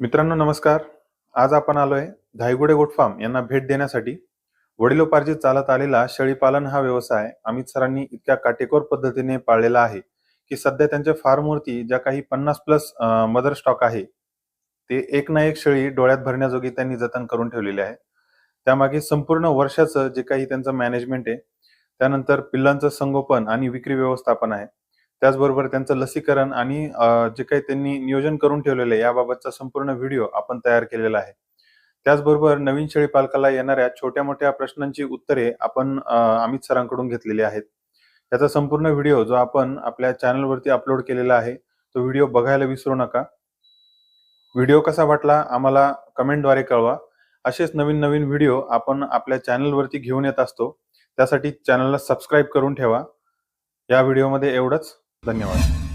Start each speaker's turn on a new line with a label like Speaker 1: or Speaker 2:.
Speaker 1: मित्रांनो नमस्कार. आज आपण आलोय धायगुडे गोट फार्म यांना भेट देण्यासाठी. वडिलोपार्जित चालत आलेला शेळीपालन हा व्यवसाय अमित सरांनी इतक्या काटेकोर पद्धतीने पाळलेला आहे की सध्या त्यांच्या फार्मवरती ज्या काही पन्नास प्लस मदर स्टॉक आहे ते एक ना एक शेळी डोळ्यात भरण्याजोगी त्यांनी जतन करून ठेवलेले आहे. त्यामागे संपूर्ण वर्षाचं जे काही त्यांचं मॅनेजमेंट आहे त्यानंतर पिल्लांचं संगोपन आणि विक्री व्यवस्थापन आहे. त्याचबरोबर त्यांचं लसीकरण आणि जे काही त्यांनी नियोजन करून ठेवलेलं आहे याबाबतचा संपूर्ण व्हिडिओ आपण तयार केलेला आहे. त्याचबरोबर नवीन शेळी पालकाला येणाऱ्या छोट्या मोठ्या प्रश्नांची उत्तरे आपण अमित सरांकडून घेतलेली आहेत. याचा संपूर्ण व्हिडिओ जो आपण आपल्या चॅनलवरती अपलोड केलेला आहे तो व्हिडिओ बघायला विसरू नका. व्हिडिओ कसा वाटला आम्हाला कमेंटद्वारे कळवा. असेच नवीन नवीन व्हिडिओ आपण आपल्या चॅनलवरती घेऊन येत असतो. त्यासाठी चॅनलला सबस्क्राईब करून ठेवा. या व्हिडिओमध्ये एवढंच. धन्यवाद.